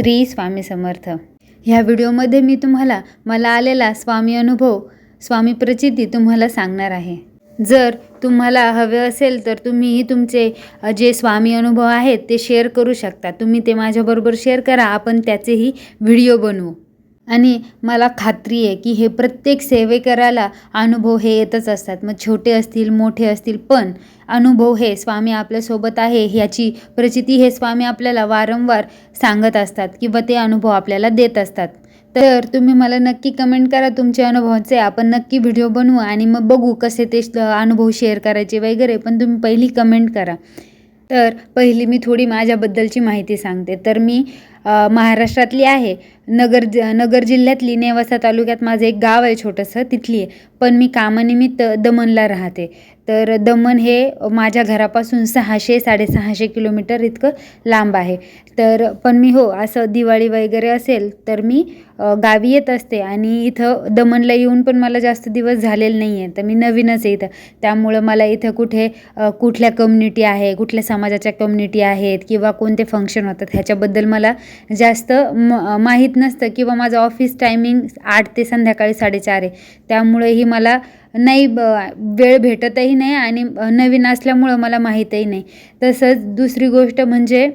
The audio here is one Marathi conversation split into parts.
श्री स्वामी समर्थ. ह्या व्हिडिओमध्ये मी तुम्हाला मला आलेला स्वामी अनुभव स्वामी प्रचिती तुम्हाला सांगणार आहे. जर तुम्हाला हवे असेल तर तुम्ही तुमचे जे स्वामी अनुभव आहेत ते शेअर करू शकता. तुम्ही ते माझ्याबरोबर शेअर करा. आपण त्याचेही व्हिडिओ बनवू. आणि मला खात्री आहे की हे प्रत्येक सेवेकराला अनुभव हे येतच असतात. मग छोटे असतील मोठे असतील पण अनुभव हे स्वामी आपल्यासोबत आहे ह्याची प्रचिती हे स्वामी आपल्याला वारंवार सांगत असतात किंवा ते अनुभव आपल्याला देत असतात. तर तुम्ही मला नक्की कमेंट करा तुमच्या अनुभवाचे. आपण नक्की व्हिडिओ बनवू आणि मग बघू कसे ते अनुभव शेअर करायचे वगैरे पण तुम्ही पहिली कमेंट करा. तर पहिली मी थोडी माझ्याबद्दलची माहिती सांगते. तर मी महाराष्ट्रातली आहे. नगर ज नगर जिल्ह्यातली नेवासा तालुक्यात माझं एक गाव आहे छोटंसं तिथली आहे. पण मी कामानिमित्त दमनला राहते. तर दमन हे माझ्या घरापासून सहाशे साडेसहाशे किलोमीटर इतकं लांब आहे. तर पण मी हो असं दिवाळी वगैरे असेल तर मी गावी येत असते. आणि इथं दमनला येऊन पण मला जास्त दिवस झालेले नाही आहे तर मी नवीनच आहे इथं. त्यामुळं मला इथं कुठे कुठल्या कम्युनिटी आहे कुठल्या समाजाच्या कम्युनिटी आहेत किंवा कोणते फंक्शन होतात ह्याच्याबद्दल मला जास्त म माहीत नसतं किंवा माझं ऑफिस टायमिंग आठ ते संध्याकाळी साडेचार आहे. त्यामुळेही मला नाही ब वेळ भेटतही नाही आणि नवीन असल्यामुळं मला माहीतही नाही. तसंच दुसरी गोष्ट म्हणजे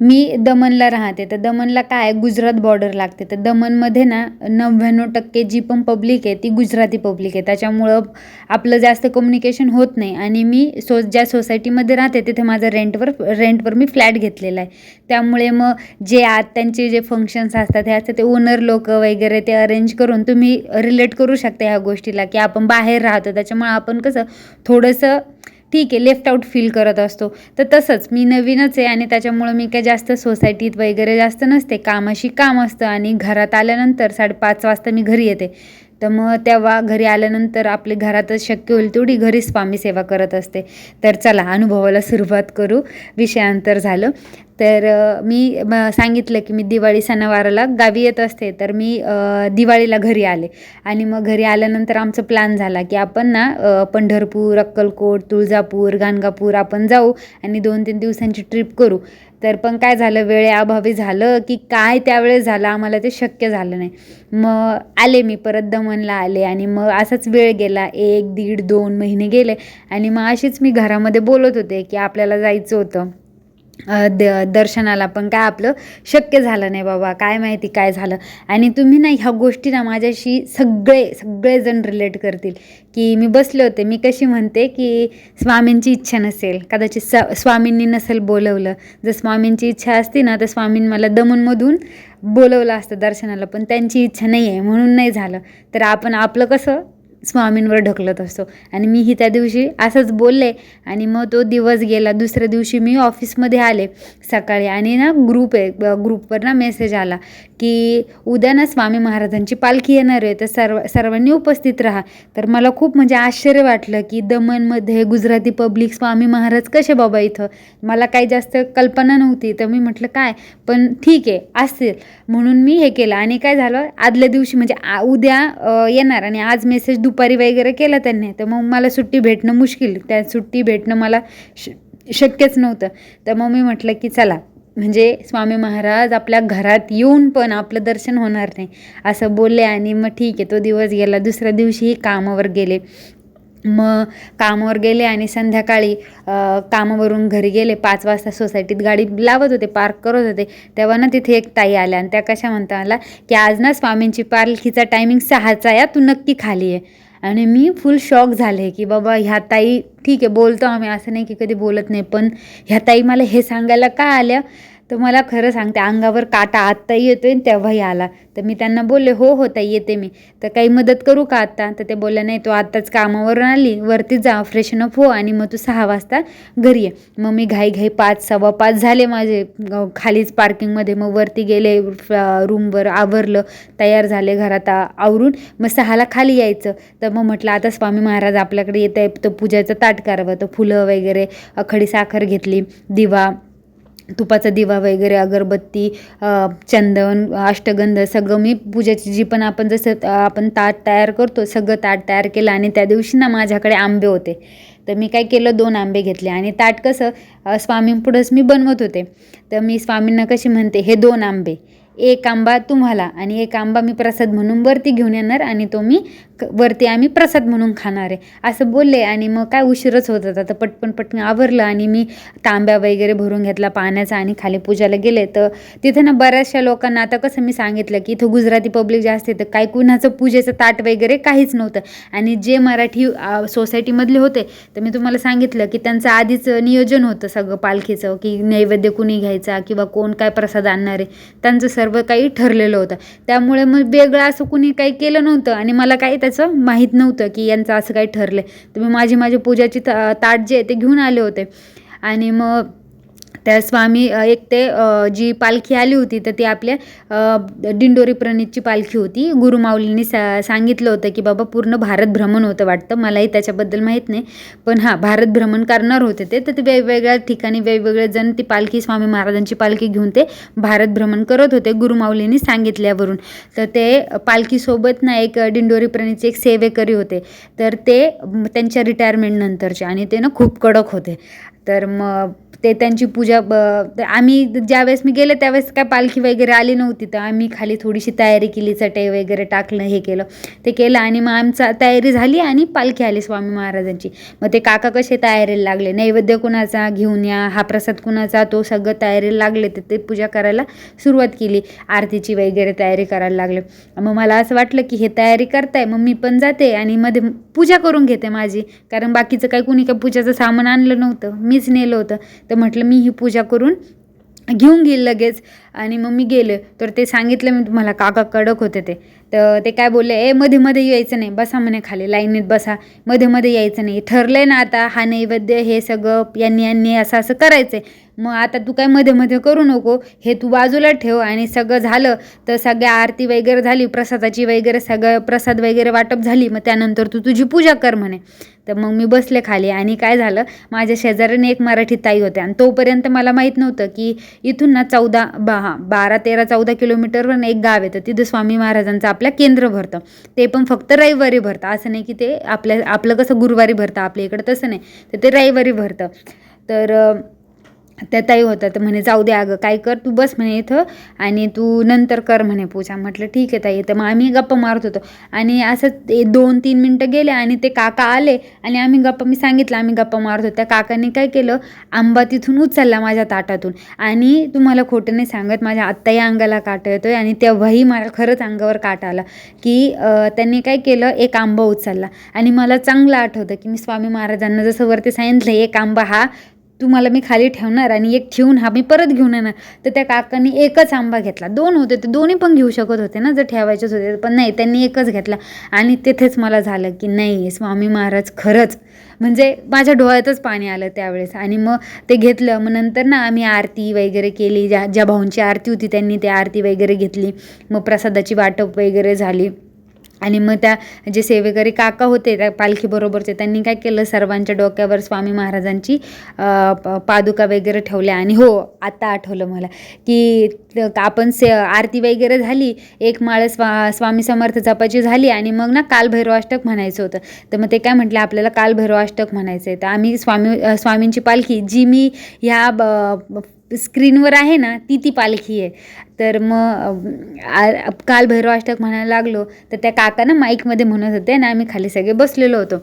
मी दमनला राहते. तर दमनला काय गुजरात बॉर्डर लागते. तर दमनमध्ये ना नव्याण्णव टक्के जी पण पब्लिक आहे ती गुजराती पब्लिक आहे. त्याच्यामुळं आपलं जास्त कम्युनिकेशन होत नाही. आणि मी सो ज्या सोसायटीमध्ये राहते तिथे माझं रेंटवर रेंटवर मी फ्लॅट घेतलेला आहे. त्यामुळे मग जे आत त्यांचे जे फंक्शन्स असतात हे असतात ते ओनर लोक वगैरे ते अरेंज करून तुम्ही रिलेट करू शकता ह्या गोष्टीला की आपण बाहेर राहतो. त्याच्यामुळे आपण कसं थोडंसं ठीक आहे लेफ्ट आउट फील करत असतो. तर तसंच मी नवीनच आहे आणि त्याच्यामुळं मी काय जास्त सोसायटीत वगैरे जास्त नसते. कामाशी काम असतं आणि घरात आल्यानंतर साडेपाच वाजता मी घरी येते. तर मग तेव्हा घरी आल्यानंतर आपले घरातच शक्य होईल तेवढी घरीच स्वामी सेवा करत असते. तर चला अनुभवाला सुरुवात करू. विषयांतर झालं. तर मी म सांगितलं की मी दिवाळी सणावाराला गावी येत असते तर मी दिवाळीला घरी आले. आणि मग घरी आल्यानंतर आमचा प्लॅन झाला की आपण ना पंढरपूर अक्कलकोट तुळजापूर गाणगापूर आपण जाऊ आणि दोन तीन दिवसांची ट्रिप करू. तर पण काय झालं वेळेअभावी झालं की काय त्यावेळेस झालं आम्हाला ते शक्य झालं नाही. मग आले मी परत दमनला आले आणि मग असाच वेळ गेला एक दीड दोन महिने गेले. आणि मग अशीच मी घरामध्ये बोलत होते की आपल्याला जायचं होतं. द दर्शनाला पण काय आपलं शक्य झालं नाही बाबा काय माहिती काय झालं. आणि तुम्ही ना ह्या गोष्टी ना माझ्याशी सगळे सगळेजण रिलेट करतील. की मी बसले होते मी कशी म्हणते की स्वामींची इच्छा नसेल कदाचित स स्वामींनी नसेल बोलवलं. जर स्वामींची इच्छा असती ना तर स्वामींनी मला दमनमधून बोलवलं असतं दर्शनाला पण त्यांची इच्छा नाही आहे म्हणून नाही झालं. तर आपण आपलं कसं स्वामींवर ढकलत असतो. आणि मीही त्या दिवशी असंच बोलले आणि मग तो दिवस गेला. दुसऱ्या दिवशी मी ऑफिसमध्ये आले सकाळी आणि ना ग्रुप आहे ग्रुपवर ना मेसेज आला की उद्या ना स्वामी महाराजांची पालखी येणार आहे. तर सर्व सर्वांनी उपस्थित राहा. तर मला खूप म्हणजे आश्चर्य वाटलं की दमनमध्ये गुजराती पब्लिक स्वामी महाराज कसे बाबा इथं? मला काही जास्त कल्पना नव्हती. तर मी म्हटलं काय? पण ठीक आहे असतील. म्हणून मी हे केलं. आणि काय झालं? आदल्या दिवशी म्हणजे आ- उद्या येणार. आणि आज मेसेज दुपारी वगैरे केला त्यांनी तर मग मला सुट्टी भेटणं मुश्किल. त्या सुट्टी भेटणं मला श शक्यच नव्हतं. तर मग मी म्हटलं की चला म्हणजे स्वामी महाराज आपल्या घरात येऊन पण आपलं दर्शन होणार नाही असं बोलले आणि मग ठीक आहे तो दिवस गेला. दुसऱ्या दिवशीही कामावर गेले. मग कामावर गेले आणि संध्याकाळी कामावरून घरी गेले. पाच वाजता सोसायटीत गाडी लावत होते पार्क करत होते. तेव्हा ना तिथे एक ताई आल्या आणि त्या कशा म्हणता मला की आज ना स्वामींची पालखीचा टायमिंग सहाचा या तू नक्की खाली आहे आणि मी फुल शॉक झाले की बाबा ह्या ताई ठीक आहे बोलतो आम्ही. असं नाही की कधी बोलत नाही पण ह्या ताई मला हे सांगायला का आल्या? तर मला खरं सांगते अंगावर काटा आत्ताही येतोय आहे तेव्हाही आला. तर मी त्यांना बोलले हो हो ताई येते मी. तर काही मदत करू का आत्ता तर ते बोलले नाही तू आत्ताच कामावरून आली वरती जा फ्रेशन अप हो आणि मग तू सहा वाजता घरी ये. मग मी घाई घाई पाच सव्वा पाच झाले माझे खालीच पार्किंगमध्ये मग वरती गेले रूमवर आवरलं तयार झाले घरात आवरून. मग सहाला खाली यायचं. तर मग म्हटलं आता स्वामी महाराज आपल्याकडे येत आहे तर पूजाचं ताट करावं. तर फुलं वगैरे खडी साखर घेतली दिवा तुपाचा दिवा वगैरे अगरबत्ती चंदन अष्टगंध सगळं मी पूजेची जी पण आपण जसं आपण ताट तयार करतो सगळं ताट तयार केलं आणि त्या दिवशी ना माझ्याकडे आंबे होते. तर मी काय केलं दोन आंबे घेतले आणि ताट कसं स्वामींपुढंच मी बनवत होते. तर मी स्वामींना कशी म्हणते हे दोन आंबे एक आंबा तुम्हाला आणि एक आंबा मी प्रसाद म्हणून वरती घेऊन येणार आणि तो मी वरती आम्ही प्रसाद म्हणून खाणार आहे. असं बोलले आणि मग काय उशीरच होत होता. तर पटपण पटकन आवरलं आणि मी तांब्या वगैरे भरून घेतला पाण्याचा आणि खाली पूजाला गेले. तर तिथे ना बऱ्याचशा लोकांना आता कसं मी सांगितलं की इथं गुजराती पब्लिक जास्त आहे तर काही कुणाचं पूजेचं ताट वगैरे काहीच नव्हतं. आणि जे मराठी सोसायटीमधले होते तर मी तुम्हाला सांगितलं की त्यांचं आधीच नियोजन होतं सगळं पालखीचं की नैवेद्य कुणी घ्यायचा किंवा कोण काय प्रसाद आणणार. आहे त्यांचं सर्व काही ठरलेलं होतं. त्यामुळे मग वेगळं असं कुणी काही केलं नव्हतं आणि मला काही करायचं? माहीत नव्हतं की यांचं असं काही ठरलं तर मी माझी माझी पूजाची ता- ताट जे आहे ते घेऊन आले होते. आणि मग त्या स्वामी एक ते जी पालखी आली होती तर ती आपल्या अ, दिंडोरी प्रणितची पालखी होती. गुरुमाऊलींनी सा सांगितलं होतं की बाबा पूर्ण भारत भ्रमण होतं वाटतं. मलाही त्याच्याबद्दल माहीत नाही. पण हां भारत भ्रमण करणार होते ते. तर ते वेगवेगळ्या ठिकाणी वेगवेगळे जण ती पालखी स्वामी महाराजांची पालखी घेऊन ते भारत भ्रमण करत होते. गुरुमाऊलींनी सांगितल्यावरून. तर ते पालखीसोबत ना एक दिंडोरी प्रणितचे एक सेवेकरी होते. तर ते त्यांच्या रिटायरमेंटनंतरचे आणि ते ना खूप कडक होते. तर मग ते त्यांची पूजा ब आम्ही ज्यावेळेस मी गेले त्यावेळेस काय पालखी वगैरे आली नव्हती. तर आम्ही खाली थोडीशी तयारी केली चटई वगैरे टाकलं हे केलं. ते केलं आणि मग आमचा तयारी झाली आणि पालखी आली स्वामी महाराजांची. मग ते काका कसे तयारीला लागले? नैवेद्य कुणाचा घेऊन या हा प्रसाद कुणाचा तो सगळं तयारीला लागले तर ते पूजा करायला सुरुवात केली. आरतीची वगैरे तयारी करायला लागले. मग मला असं वाटलं की हे तयारी करताय मग मी पण जाते आणि मध्ये पूजा करून घेते माझी. कारण बाकीचं काही कुणी काही पूजाचं सामान आणलं नव्हतं मीच नेलं होतं. तर म्हटलं मी ही पूजा करून घेऊन घेईल लगेच आणि मग मी गेले. तर ते सांगितलं मी तुम्हाला काका कडक होते ते. तर ते काय बोलले ए मध्ये मध्ये यायचं नाही बसा म्हणे खाली लाईनीत बसा. मध्ये मध्ये यायचं नाही ठरलं आहे ना आता हा नैवेद्य हे सगळं यांनी यांनी असं असं करायचं आहे मग आता तू काय मध्ये मध्ये करू नको हे तू बाजूला ठेव आणि सगळं झालं तर सगळ्या आरती वगैरे झाली प्रसादाची वगैरे सगळं प्रसाद वगैरे वाटप झाली मग त्यानंतर तू तुझी पूजा कर म्हणे. तर मग मी बसले खाली आणि काय झालं माझ्या शेजाऱ्याने एक मराठी ताई होत्या आणि तोपर्यंत मला माहीत नव्हतं की इथून ना चौदा बा हां बारा तेरा चौदा किलोमीटरवर एक गाव आहे तर तिथं स्वामी महाराजांचं आपल्या केंद्र भरतं. ते पण फक्त रविवारी भरतं. असं नाही की ते आपल्या आपलं कसं गुरुवारी भरतं आपल्या इकडं तसं नाही. तर ते रविवारी भरतं. तर त्या ताई होत्या तर म्हणे जाऊ दे अगं काय कर तू बस म्हणे इथं आणि तू नंतर कर म्हणे पूजा. म्हटलं ठीक आहे ताई. तर मग आम्ही गप्पा मारत होतो. आणि असं ते दोन तीन मिनटं गेले आणि ते काका आले आणि आम्ही गप्पा मी सांगितलं आम्ही गप्पा मारत होतो. त्या काकांनी काय केलं आंबा तिथून उचलला माझ्या ताटातून आणि तुम्हाला खोटं नाही सांगत माझ्या आत्ताही अंगाला काटा येतो आहे आणि तेव्हाही मला खरंच अंगावर काटा आला की त्यांनी काय केलं एक आंबा उचलला आणि मला चांगलं आठवतं की मी स्वामी महाराजांना जसं वरती सांगितलं एक आंबा हा तुम्हाला मी खाली ठेवणार आणि एक ठेवून हा मी परत घेऊन येणार. तर त्या काकांनी एकच आंबा घेतला. दोन होते ते दोन्ही पण घेऊ शकत होते ना जर ठेवायचेच होते. पण नाही त्यांनी एकच घेतला. आणि तिथेच मला झालं की नाही स्वामी महाराज खरंच. म्हणजे माझ्या डोळ्यातच पाणी आलं त्यावेळेस. आणि मग ते घेतलं. मग नंतर ना आम्ही आरती वगैरे केली. ज्या ज्या भाऊंची आरती होती त्यांनी ते आरती वगैरे घेतली. मग प्रसादाची वाटप वगैरे झाली. आणि मग त्या जे सेवेकरी काका होते त्या पालखीबरोबरचे त्यांनी काय केलं? सर्वांच्या डोक्यावर स्वामी महाराजांची प- पादुका वगैरे ठेवल्या. आणि हो आता आठवलं मला की आपण से आरती वगैरे झाली एक माळ स्वा स्वामी समर्थ जपाची झाली आणि मग ना कालभैरवाष्टक म्हणायचं होतं. तर मग ते काय म्हटलं? आपल्याला कालभैरवाष्टक म्हणायचं आहे तर आम्ही स्वामी स्वामींची पालखी जी मी ह्या ब- स्क्रीनवर आहे ना ती ती पालखी आहे. तर मग काल भैरवाष्टक म्हणायला लागलो तर त्या काकानं माईकमध्ये म्हणत होते आणि आम्ही खाली सगळे बसलेलो होतो.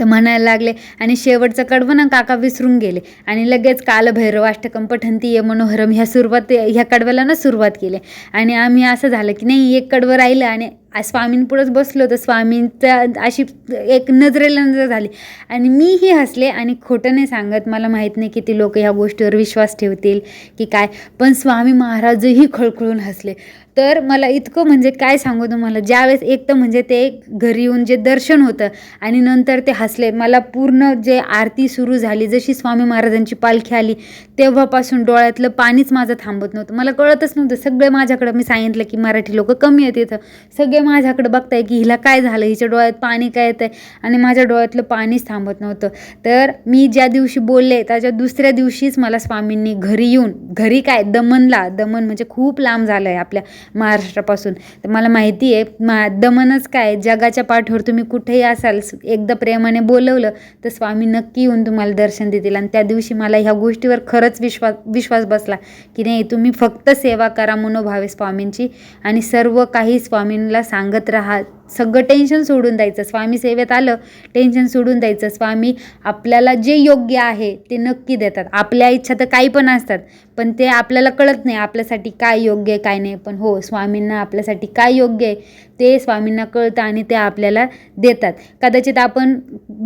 तर म्हणायला लागले आणि शेवटचं कडवं ना काका विसरून गेले. आणि लगेच काल भैरवाष्टकम पठंती ये मनोहरम ह्या सुरुवात ह्या कडव्याला ना सुरुवात केली. आणि आम्ही असं झालं की नाही एक कडवं राहिलं आणि स्वामींपुढंच बसलो तर स्वामींचा अशी एक नजरेला नजर झाली. आणि मीही हसले आणि खोटं नाही सांगत. मला माहीत नाही किती लोक ह्या गोष्टीवर विश्वास ठेवतील की काय. पण स्वामी महाराजही खळखळून हसले. तर मला इतकं म्हणजे काय सांगू तुम्हाला? ज्यावेळेस एक तर म्हणजे ते घरी येऊन जे दर्शन होतं आणि नंतर ते हसले. मला पूर्ण जे आरती सुरू झाली जशी स्वामी महाराजांची पालखी आली तेव्हापासून डोळ्यातलं पाणीच माझं थांबत नव्हतं. मला कळतच नव्हतं. सगळे माझ्याकडं मी सांगितलं की मराठी लोक कमी आहेत इथं. सगळे सगळे माझ्याकडे बघताय की हिला काय झालं? हिच्या डोळ्यात पाणी काय येतंय? आणि माझ्या डोळ्यातलं पाणीच थांबत नव्हतं. तर मी ज्या दिवशी बोलले त्याच्या दुसऱ्या दिवशीच मला स्वामींनी घरी येऊन घरी काय? दमनला. दमन म्हणजे खूप लांब झालं आहे आपल्या महाराष्ट्रापासून. तर मला माहिती आहे मा दमनच काय? जगाच्या पाठीवर तुम्ही कुठेही असाल एकदा प्रेमाने बोलवलं तर स्वामी नक्की येऊन तुम्हाला दर्शन देतील. आणि त्या दिवशी मला ह्या गोष्टीवर खरंच विश्वास विश्वास बसला की नाही तुम्ही फक्त सेवा करा मनोभावे स्वामींची. आणि सर्व काही स्वामींना सांगत राहा सगळं टेन्शन सोडून द्यायचं. स्वामी सेवेत आलं टेन्शन सोडून द्यायचं. स्वामी आपल्याला जे योग्य आहे ते नक्की देतात. आपल्या इच्छा तर काही पण असतात पण ते आपल्याला कळत नाही आपल्यासाठी काय योग्य आहे काय नाही. पण हो स्वामींना आपल्यासाठी काय योग्य आहे ते स्वामींना कळतं आणि ते आपल्याला देतात. कदाचित आपण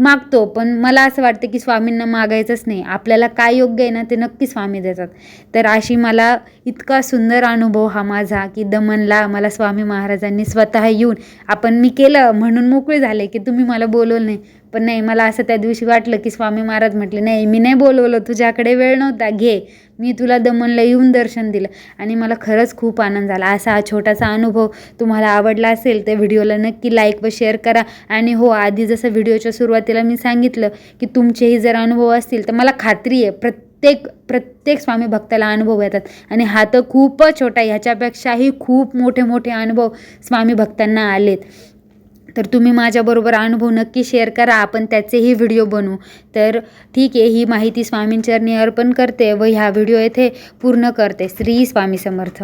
मागतो पण मला असं वाटतं की स्वामींना मागायचंच नाही. आपल्याला काय योग्य आहे ना ते नक्की स्वामी देतात. तर अशी मला इतका सुंदर अनुभव हा माझा की दमनला मला स्वामी महाराजांनी स्वतः येऊन आपण पण मी केलं म्हणून मोकळे झाले की तुम्ही मला बोलवलं नाही. पण नाही मला असं त्या दिवशी वाटलं की स्वामी महाराज म्हटले नाही मी नाही बोलवलं तुझ्याकडे वेळ नव्हता घे. मी तुला दमनला येऊन दर्शन दिलं. आणि मला खरंच खूप आनंद झाला. असा हा छोटासा अनुभव तुम्हाला आवडला असेल तर व्हिडिओला नक्की लाईक व शेअर करा. आणि हो आधी जसं व्हिडिओच्या सुरुवातीला मी सांगितलं की तुमचेही जर अनुभव असतील तर मला खात्री आहे प्रत्येक प्रत्येक प्रत्येक स्वामी भक्ताला अनुभव येतात. आणि हा तर खूपच छोटा ह्याच्यापेक्षाही खूप मोठे मोठे अनुभव स्वामी भक्तांना आलेत. तर तुम्ही माझ्याबरोबर अनुभव नक्की शेअर करा. आपण त्याचेही व्हिडिओ बनवू. तर ठीक आहे ही माहिती स्वामींचरणी अर्पण करते व ह्या व्हिडिओ येथे पूर्ण करते. श्री स्वामी समर्थ.